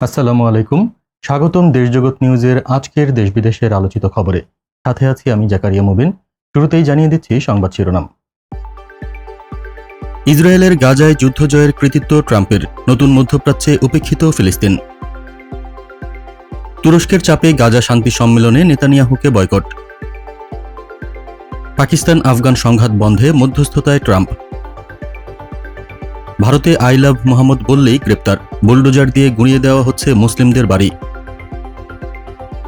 আসসালামু আলাইকুম। স্বাগতম দেশজগৎ নিউজের আজকের দেশ বিদেশের আলোচিত খবরে। সাথে আছি আমি জাকারিয়া মুবিন। শুরুতেই জানিয়ে দিচ্ছি সংবাদ শিরোনাম। ইসরায়েলের গাজায় যুদ্ধ জয়ের কৃতিত্ব ট্রাম্পের। নতুন মধ্যপ্রাচ্যে উপেক্ষিত ফিলিস্তিন। তুরস্কের চাপে গাজা শান্তি সম্মেলনে নেতানিয়াহুকে বয়কট। পাকিস্তান আফগান সংঘাত বন্ধে মধ্যস্থতায় ট্রাম্প। ভারতে আই লাভ মোহাম্মদ বললেই গ্রেপ্তার। বুলডোজার দিয়ে গুঁড়িয়ে দেওয়া হচ্ছে মুসলিমদের বাড়ি।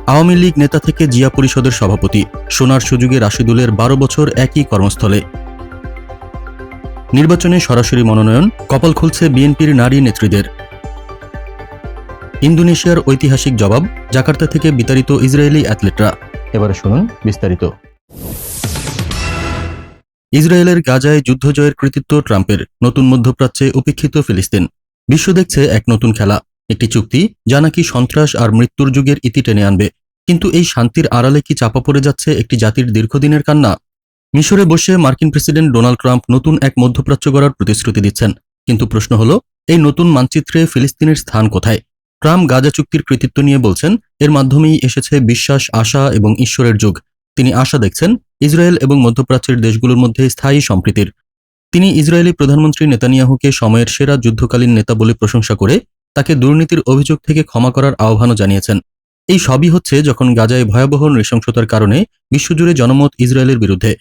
আওয়ামী লীগ নেতা থেকে জিয়া পরিষদের সভাপতি। সোনার সুযোগে রাশিদুলের বারো বছর একই কর্মস্থলে। নির্বাচনে সরাসরি মনোনয়ন, কপাল খুলছে বিএনপির নারী নেত্রীদের। ইন্দোনেশিয়ার ঐতিহাসিক জবাব, জাকার্তা থেকে বিতাড়িত ইসরায়েলি অ্যাথলেটরা। এবারে শুনুন বিস্তারিত। ইসরায়েলের গাজায় যুদ্ধ জয়ের কৃতিত্ব ট্রাম্পের নতুন মধ্যপ্রাচ্যে উপেক্ষিত ফিলিস্তিন। বিশ্ব দেখছে এক নতুন খেলা। একটি চুক্তি যা নাকি সন্ত্রাস আর মৃত্যুর যুগের ইতি টেনে আনবে। কিন্তু এই শান্তির আড়ালে কি চাপা পড়ে যাচ্ছে একটি জাতির দীর্ঘদিনের কান্না? মিশরে বসে মার্কিন প্রেসিডেন্ট ডোনাল্ড ট্রাম্প নতুন এক মধ্যপ্রাচ্য গড়ার প্রতিশ্রুতি দিচ্ছেন। কিন্তু প্রশ্ন হল, এই নতুন মানচিত্রে ফিলিস্তিনের স্থান কোথায়? ট্রাম্প গাজা চুক্তির কৃতিত্ব নিয়ে বলছেন, এর মাধ্যমেই এসেছে বিশ্বাস, আশা এবং ঈশ্বরের যুগ। তিনি আশা দেখছেন ইসরায়েল এবং মধ্যপ্রাচ্যের দেশগুলোর মধ্যে স্থায়ী সম্প্রীতির। তিনি ইসরায়েলি প্রধানমন্ত্রী নেতানিয়াহুকে সময়ের সেরা যুদ্ধকালীন নেতা বলে প্রশংসা করে তাকে দুর্নীতির অভিযোগ থেকে ক্ষমা করার আহ্বানও জানিয়েছেন। এই সবই হচ্ছে যখন গাজায় ভয়াবহ নৃশংসতার কারণে বিশ্বজুড়ে জনমত ইসরায়েলের বিরুদ্ধে।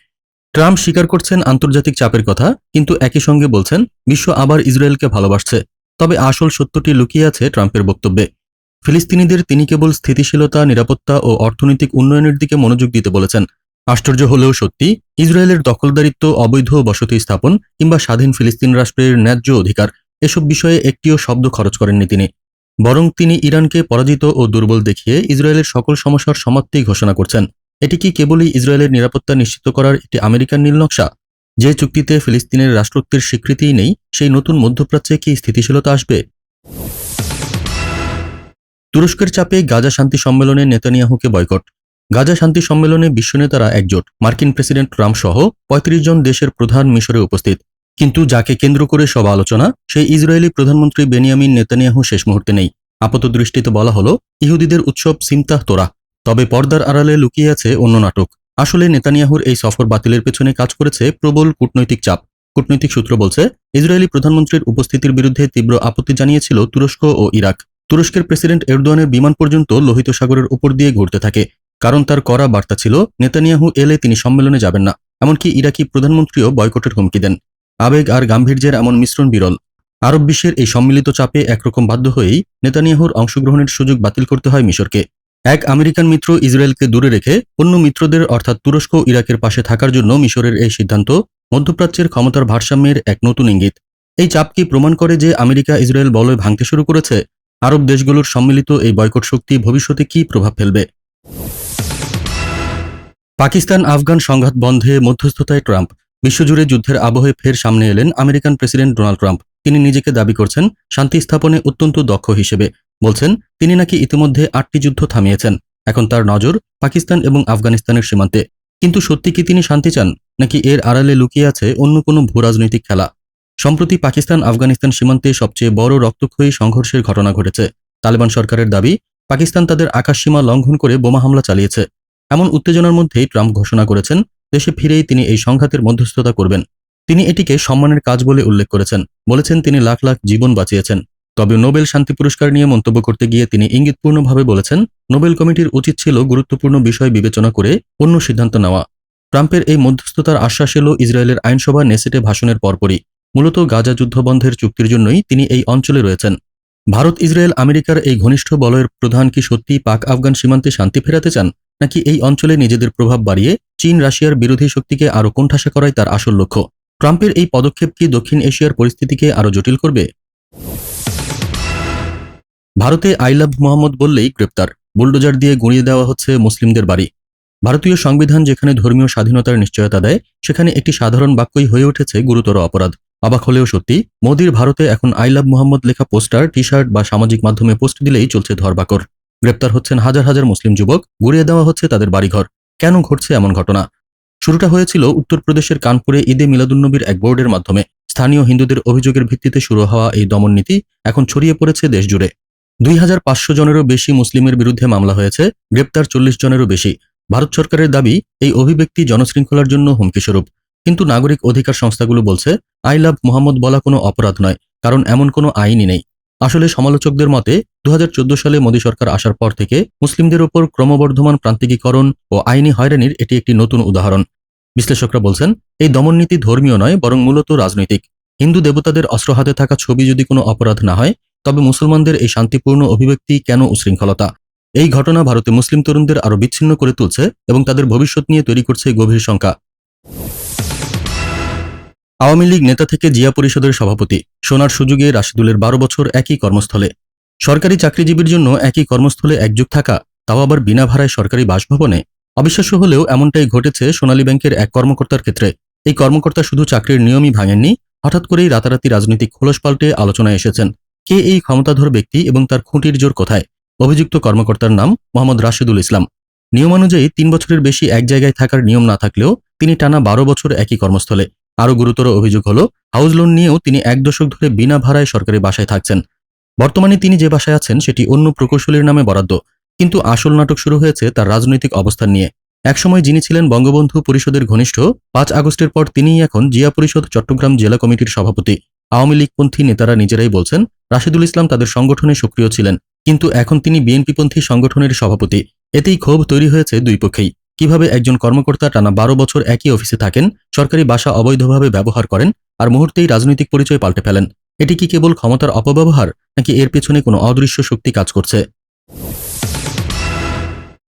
ট্রাম্প স্বীকার করছেন আন্তর্জাতিক চাপের কথা, কিন্তু একই সঙ্গে বলছেন, বিশ্ব আবার ইসরায়েলকে ভালোবাসছে। তবে আসল সত্যটি লুকিয়ে আছে ট্রাম্পের বক্তব্যে। ফিলিস্তিনিদের তিনি কেবল স্থিতিশীলতা, নিরাপত্তা ও অর্থনৈতিক উন্নয়নের দিকে মনোযোগ দিতে বলেছেন। আশ্চর্য হলেও সত্যি, ইসরায়েলের দখলদারিত্ব অবৈধ বসতি স্থাপন কিংবা স্বাধীন ফিলিস্তিন রাষ্ট্রের ন্যায্য অধিকার, এসব বিষয়ে একটিও শব্দ খরচ করেননি তিনি। বরং তিনি ইরানকে পরাজিত ও দুর্বল দেখিয়ে ইসরায়েলের সকল সমস্যার সমাপ্তি ঘোষণা করছেন। এটি কি কেবলই ইসরায়েলের নিরাপত্তা নিশ্চিত করার একটি আমেরিকান নীলনকশা যে চুক্তিতে ফিলিস্তিনের রাষ্ট্রত্বের স্বীকৃতিই নেই, সেই নতুন মধ্যপ্রাচ্যে কি স্থিতিশীলতা আসবে? তুরস্কের চাপে গাজা শান্তি সম্মেলনে নেতানিয়াহুকে বয়কট। গাজা শান্তি সম্মেলনে বিশ্ব নেতারা একজোট। মার্কিন প্রেসিডেন্ট ট্রাম্প সহ পঁয়ত্রিশ জন দেশের প্রধান মিশরে উপস্থিত। কিন্তু যাকে কেন্দ্র করে সব আলোচনা, সেই ইসরায়েলি প্রধানমন্ত্রী বেনিয়ামিন নেতানিয়াহু শেষ মুহূর্তে নেই। আপাত দৃষ্টিতে বলা হলো, ইহুদিদের উৎসব সিমতাহ তোরা। তবে পর্দার আড়ালে লুকিয়ে আছে অন্য নাটক। আসলে নেতানিয়াহুর এই সফর বাতিলের পেছনে কাজ করেছে প্রবল কূটনৈতিক চাপ। কূটনৈতিক সূত্র বলছে, ইসরায়েলি প্রধানমন্ত্রীর উপস্থিতির বিরুদ্ধে তীব্র আপত্তি জানিয়েছিল তুরস্ক ও ইরাক। তুরস্কের প্রেসিডেন্ট এরদোয়ানের বিমান পর্যন্ত লোহিত সাগরের উপর দিয়ে ঘুরতে থাকে। কারণ তার করা বার্তা ছিল, নেতানিয়াহু এলে তিনি সম্মেলনে যাবেন না। এমনকি ইরাকি প্রধানমন্ত্রীও বয়কটের হুমকি দেন। আবেগ আর গাম্ভীর্যের এমন মিশ্রণ বিরল। আরব বিশ্বের এই সম্মিলিত চাপে একরকম বাধ্য হয়েই নেতানিয়াহুর অংশগ্রহণের সুযোগ বাতিল করতে হয় মিশরকে। এক আমেরিকান মিত্র ইসরায়েলকে দূরে রেখে অন্য মিত্রদের, অর্থাৎ তুরস্ক ইরাকের পাশে থাকার জন্য মিশরের এই সিদ্ধান্ত মধ্যপ্রাচ্যের ক্ষমতার ভারসাম্যের এক নতুন ইঙ্গিত। এই চাপ কি প্রমাণ করে যে আমেরিকা ইসরায়েল বলয় ভাঙতে শুরু করেছে? আরব দেশগুলোর সম্মিলিত এই বয়কট শক্তি ভবিষ্যতে কি প্রভাব ফেলবে? পাকিস্তান আফগান সংঘাত বন্ধে মধ্যস্থতায় ট্রাম্প। বিশ্বজুড়ে যুদ্ধের আবহে ফের সামনে এলেন আমেরিকান প্রেসিডেন্ট ডোনাল্ড ট্রাম্প। তিনি নিজেকে দাবি করছেন, শান্তি স্থাপনে অত্যন্ত দক্ষ হিসেবে। বলছেন, তিনি নাকি ইতিমধ্যে আটটি যুদ্ধ থামিয়েছেন। এখন তার নজর পাকিস্তান এবং আফগানিস্তানের সীমান্তে। কিন্তু সত্যি কি তিনি শান্তি চান? নাকি এর আড়ালে লুকিয়ে আছে অন্য কোনো ভূরাজনৈতিক খেলা? সম্প্রতি পাকিস্তান, আফগানিস্তান সীমান্তে সবচেয়ে বড় রক্তক্ষয়ী সংঘর্ষের ঘটনা ঘটেছে। তালেবান সরকারের দাবি, পাকিস্তান তাদের আকাশসীমা লঙ্ঘন করে বোমা হামলা চালিয়েছে। এমন উত্তেজনার মধ্যেই ট্রাম্প ঘোষণা করেছেন, দেশে ফিরেই তিনি এই সংঘাতের মধ্যস্থতা করবেন। তিনি এটিকে সম্মানের কাজ বলে উল্লেখ করেছেন। বলেছেন তিনি লাখ লাখ জীবন বাঁচিয়েছেন। তবে নোবেল শান্তি পুরস্কার নিয়ে মন্তব্য করতে গিয়ে তিনি ইঙ্গিতপূর্ণভাবে বলেছেন, নোবেল কমিটির উচিত ছিল গুরুত্বপূর্ণ বিষয় বিবেচনা করে অন্য সিদ্ধান্ত নেওয়া। ট্রাম্পের এই মধ্যস্থতার আশ্বাস এল ইসরায়েলের আইনসভা নেসেটে ভাষণের পরপরই। মূলত গাজা যুদ্ধ বন্ধের চুক্তির জন্যই তিনি এই অঞ্চলে রয়েছেন। ভারত, ইসরায়েল, আমেরিকার এই ঘনিষ্ঠ বলয়ের প্রধান কি সত্যি পাক আফগান সীমান্তে শান্তি ফেরাতে চান, নাকি এই অঞ্চলে নিজেদের প্রভাব বাড়িয়ে চীন, রাশিয়ার বিরোধী শক্তিকে আরও কোণঠাসা করাই তার আসল লক্ষ্য? ট্রাম্পের এই পদক্ষেপ কি দক্ষিণ এশিয়ার পরিস্থিতিকে আরও জটিল করবে? ভারতে আই লাভ মোহাম্মদ বললেই গ্রেপ্তার, বুলডোজার দিয়ে গুঁড়িয়ে দেওয়া হচ্ছে মুসলিমদের বাড়ি। ভারতীয় সংবিধান যেখানে ধর্মীয় স্বাধীনতার নিশ্চয়তা দেয়, সেখানে একটি সাধারণ বাক্যই হয়ে উঠেছে গুরুতর অপরাধ। অবাক হলেও সত্যি, মোদির ভারতে এখন আই লাভ মোহাম্মদ লেখা পোস্টার টি শার্ট বা সামাজিক মাধ্যমে পোস্ট দিলেই চলছে ধরবাকর। গ্রেপ্তার হচ্ছেন হাজার হাজার মুসলিম যুবক, গুড়িয়ে দেওয়া হচ্ছে তাদের বাড়িঘর। কেন ঘটছে এমন ঘটনা? শুরুটা হয়েছিল উত্তরপ্রদেশের কানপুরে ঈদে মিলাদুন্নবীর এক বোর্ডের মাধ্যমে। স্থানীয় হিন্দুদের অভিযোগের ভিত্তিতে শুরু হওয়া এই দমন নীতি এখন ছড়িয়ে পড়েছে দেশজুড়ে। দুই হাজার পাঁচশো জনেরও বেশি মুসলিমের বিরুদ্ধে মামলা হয়েছে, গ্রেপ্তার চল্লিশ জনেরও বেশি। ভারত সরকারের দাবি, এই অভিব্যক্তি জনশৃঙ্খলার জন্য হুমকিস্বরূপ। কিন্তু নাগরিক অধিকার সংস্থাগুলো বলছে, আই লাভ মোহাম্মদ বলা কোনো অপরাধ নয়, কারণ এমন কোনো আইনই নেই। আসলে সমালোচকদের মতে দু হাজার চোদ্দ সালে মোদী সরকার আসার পর থেকে মুসলিমদের ওপর ক্রমবর্ধমান প্রান্তিকীকরণ ও আইনি হয়রানির এটি একটি নতুন উদাহরণ। বিশ্লেষকরা বলছেন, এই দমননীতি ধর্মীয় নয়, বরং মূলত রাজনৈতিক। হিন্দু দেবতাদের অস্ত্র হাতে থাকা ছবি যদি কোনো অপরাধ না হয়, তবে মুসলমানদের এই শান্তিপূর্ণ অভিব্যক্তি কেন উশৃঙ্খলতা? এই ঘটনা ভারতে মুসলিম তরুণদের আরও বিচ্ছিন্ন করে তুলছে এবং তাদের ভবিষ্যৎ নিয়ে তৈরি করছে গভীর শঙ্কা। আওয়ামী লীগ নেতা থেকে জিয়া পরিষদের সভাপতি সোনার সুযোগে রাশিদুলের বারো বছর একই কর্মস্থলে। সরকারি চাকরিজীবীর জন্য একই কর্মস্থলে একযুগ থাকা, তাও আবার বিনা ভাড়ায় সরকারি বাসভবনে। অবিশ্বাস্য হলেও এমনটাই ঘটেছে সোনালী ব্যাংকের এক কর্মকর্তার ক্ষেত্রে। এই কর্মকর্তা শুধু চাকরির নিয়মই ভাঙেননি, হঠাৎ করেই রাতারাতি রাজনৈতিক খোলস পাল্টে আলোচনায় এসেছেন। কে এই ক্ষমতাধর ব্যক্তি এবং তার খুঁটির জোর কোথায়? অভিযুক্ত কর্মকর্তার নাম মোহাম্মদ রাশিদুল ইসলাম। নিয়মানুযায়ী তিন বছরের বেশি এক জায়গায় থাকার নিয়ম না থাকলেও তিনি টানা বারো বছর একই কর্মস্থলে। আরও গুরুতর অভিযোগ হল, হাউস লোন নিয়েও তিনি এক দশক ধরে বিনা ভাড়ায় সরকারি বাসায় থাকছেন। বর্তমানে তিনি যে বাসায় আছেন, সেটি অন্য প্রকৌশলীর নামে বরাদ্দ। কিন্তু আসল নাটক শুরু হয়েছে তার রাজনৈতিক অবস্থান নিয়ে। একসময় যিনি ছিলেন বঙ্গবন্ধু পরিষদের ঘনিষ্ঠ, পাঁচ আগস্টের পর তিনিই এখন জিয়া পরিষদ, চট্টগ্রাম জেলা কমিটির সভাপতি। আওয়ামী লীগপন্থী নেতারা নিজেরাই বলছেন, রাশিদুল ইসলাম তাদের সংগঠনে সক্রিয় ছিলেন। কিন্তু এখন তিনি বিএনপিপন্থী সংগঠনের সভাপতি। এতেই ক্ষোভ তৈরি হয়েছে দুই পক্ষেই। কীভাবে একজন কর্মকর্তা টানা বারো বছর একই অফিসে থাকেন, সরকারি বাসা অবৈধভাবে ব্যবহার করেন আর মুহূর্তেই রাজনৈতিক পরিচয় পাল্টে ফেলেন? এটি কি কেবল ক্ষমতার অপব্যবহার, নাকি এর পেছনে কোনো অদৃশ্য শক্তি কাজ করছে?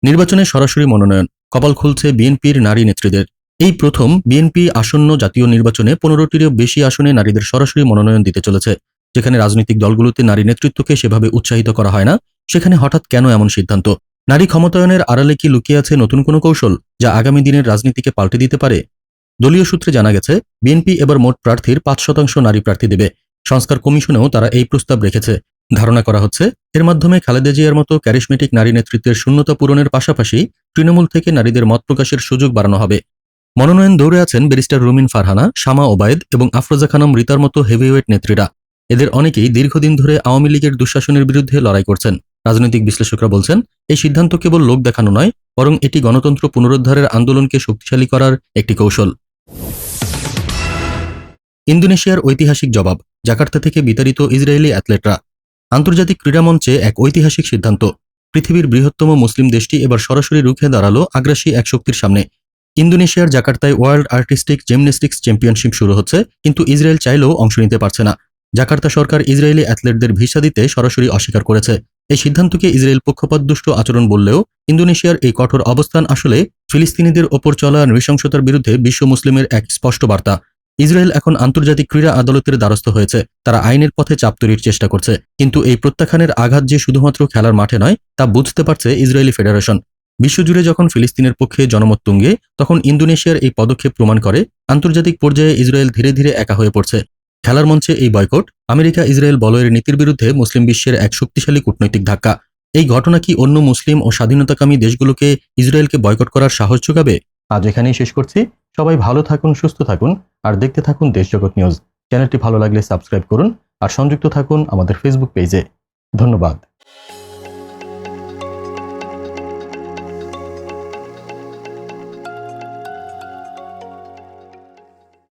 নির্বাচনে সরাসরি মনোনয়ন, কপাল খুলছে বিএনপির নারী নেত্রীদের। এই প্রথম বিএনপি আসন্ন জাতীয় নির্বাচনে পনেরোটিরও বেশি আসনে নারীদের সরাসরি মনোনয়ন দিতে চলেছে। যেখানে রাজনৈতিক দলগুলোতে নারী নেতৃত্বকে সেভাবে উৎসাহিত করা হয় না, সেখানে হঠাৎ কেন এমন সিদ্ধান্ত? নারী ক্ষমতায়নের আড়ালে কি লুকিয়ে আছে নতুন কোনো কৌশল যা আগামী দিনের রাজনীতিকে পাল্টে দিতে পারে? দলীয় সূত্রে জানা গেছে, বিএনপি এবার মোট প্রার্থীর পাঁচ শতাংশ নারী প্রার্থী দেবে। সংস্কার কমিশনেও তারা এই প্রস্তাব রেখেছে। ধারণা করা হচ্ছে, এর মাধ্যমে খালেদা জিয়ার মতো ক্যারিসমেটিক নারী নেতৃত্বের শূন্যতা পূরণের পাশাপাশি তৃণমূল থেকে নারীদের মত প্রকাশের সুযোগ বাড়ানো হবে। মনোনয়ন দৌড়ে আছেন ব্যারিস্টার রুমিন ফারহানা, শামা ওবায়দ এবং আফরোজা খানম রিতার মতো হেভিওয়েট নেত্রীরা। এদের অনেকেই দীর্ঘদিন ধরে আওয়ামী লীগের দুঃশাসনের বিরুদ্ধে লড়াই করছেন। রাজনৈতিক বিশ্লেষকরা বলছেন এই সিদ্ধান্ত কেবল লোক দেখানো নয়, বরং এটি গণতন্ত্র পুনরুদ্ধারের আন্দোলনকে শক্তিশালী করার একটি কৌশল। ইন্দোনেশিয়ার ঐতিহাসিক জবাব, জাকার্তা থেকে বিতাড়িত ইসরায়েলি অ্যাথলেটরা। আন্তর্জাতিক ক্রীড়া মঞ্চে এক ঐতিহাসিক সিদ্ধান্ত। পৃথিবীর বৃহত্তম মুসলিম দেশটি এবার সরাসরি রুখে দাঁড়াল আগ্রাসী এক শক্তির সামনে। ইন্দোনেশিয়ার জাকার্তায় ওয়ার্ল্ড আর্টিস্টিক জিমন্যাস্টিক্স চ্যাম্পিয়নশিপ শুরু হচ্ছে, কিন্তু ইসরায়েল চাইলেও অংশ নিতে পারছে না। জাকার্তা সরকার ইসরায়েলি অ্যাথলেটদের ভিসা দিতে সরাসরি অস্বীকার করেছে। এই সিদ্ধান্তকে ইসরায়েল পক্ষপাতদুষ্ট আচরণ বললেও ইন্দোনেশিয়ার এই কঠোর অবস্থান আসলে ফিলিস্তিনিদের ওপর চলা নৃশংসতার বিরুদ্ধে বিশ্ব মুসলিমের এক স্পষ্ট বার্তা। ইসরায়েল এখন আন্তর্জাতিক ক্রীড়া আদালতের দ্বারস্থ হয়েছে, তারা আইনের পথে চাপ তৈরির চেষ্টা করছে, কিন্তু এই প্রত্যাখ্যানের আঘাত যে শুধুমাত্র খেলার মাঠে নয়, তা বুঝতে পারছে ইসরায়েলি ফেডারেশন। বিশ্বজুড়ে যখন ফিলিস্তিনের পক্ষে জনমত তুঙ্গে, তখন ইন্দোনেশিয়ার এই পদক্ষেপ প্রমাণ করে, আন্তর্জাতিক পর্যায়ে ইসরায়েল ধীরে ধীরে একা হয়ে পড়ছে। খেলার মঞ্চে এই বয়কট, আমেরিকা ইসরায়েল বলয়ের নীতির বিরুদ্ধে মুসলিম বিশ্বের এক শক্তিশালী কূটনৈতিক ধাক্কা। এই ঘটনা কি অন্য মুসলিম ও স্বাধীনতাকামী দেশগুলোকে, ইসরায়েলকে বয়কট করার সাহস যোগাবে? আজ এখানেই শেষ করছি। সবাই ভালো থাকুন, সুস্থ থাকুন, আর দেখতে থাকুন দেশ জগৎ নিউজ। চ্যানেলটি ভালো লাগলে সাবস্ক্রাইব করুন, আর সংযুক্ত থাকুন আমাদের ফেসবুক পেজে। ধন্যবাদ।